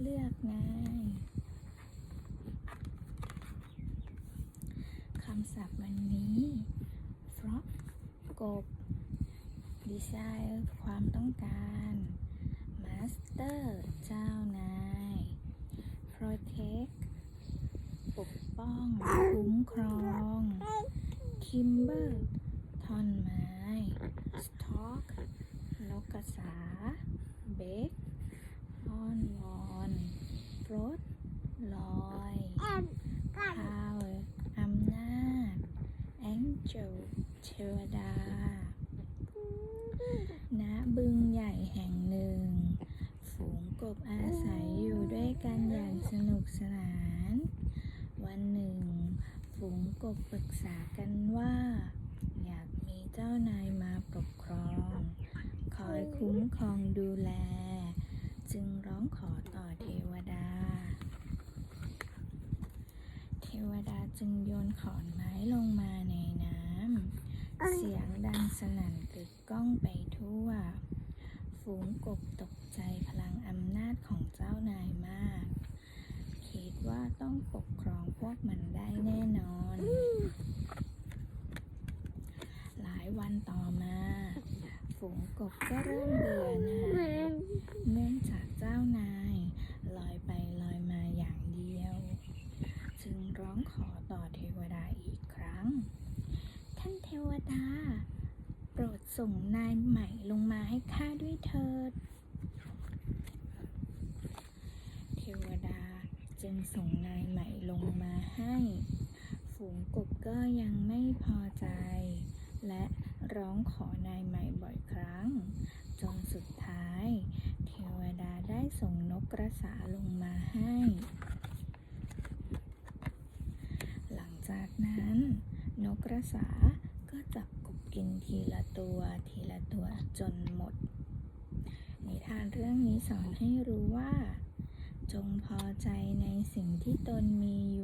เลือกง่ายคำศัพท์วันนี้ frog กบ desire ความต้องการ master เจ้านาย protect ปกป้อง คุ้มครอง timber ท่อนไม้ stalk นกกระสา beg อ้อนวอนรถลอย power อำนาจ angel เทวดา ณ บึงใหญ่แห่งหนึ่ง ฝูงกบอาศัยอยู่ด้วยกันอย่างสนุกสนาน วันหนึ่ง ฝูงกบปรึกษากันว่า อยากมีเจ้านายมาปกครอง คอยคุ้มครองดูแล จึงร้องขอต่อเทวดาเทวดาจึงโยนขอนไม้ลงมา เสียงดังสนั่นกึกก้องไปทั่ว ฝูงกบตกใจพลังอำนาจของเจ้านายมาก คิดว่าต้องปกครองพวกมันได้แน่นอน หลายวันต่อมา ฝูงกบก็เริ่มเบื่อหน่ายเนื่องจากเจ้านายลอยไปลอยมาอย่างเดียว จึงร้องขอต่อเทวดาอีกครั้ง วดา โปรดส่งนายใหม่ลงมาให้ข้าด้วยเถิด เทวดาจึงส่งนายใหม่ลงมาให้ ฝูงกบก็ยังไม่พอใจ และร้องขอนายใหม่บ่อยครั้ง จนสุดท้าย เทวดาได้ส่งนกกระสาลงมาให้ หลังจากนั้น นกกระสา ก็จับกบกินทีละตัวทีละตัวจนหมด นิทานเรื่องนี้สอนให้รู้ว่า จงพอใจในสิ่งที่ตนมีอยู่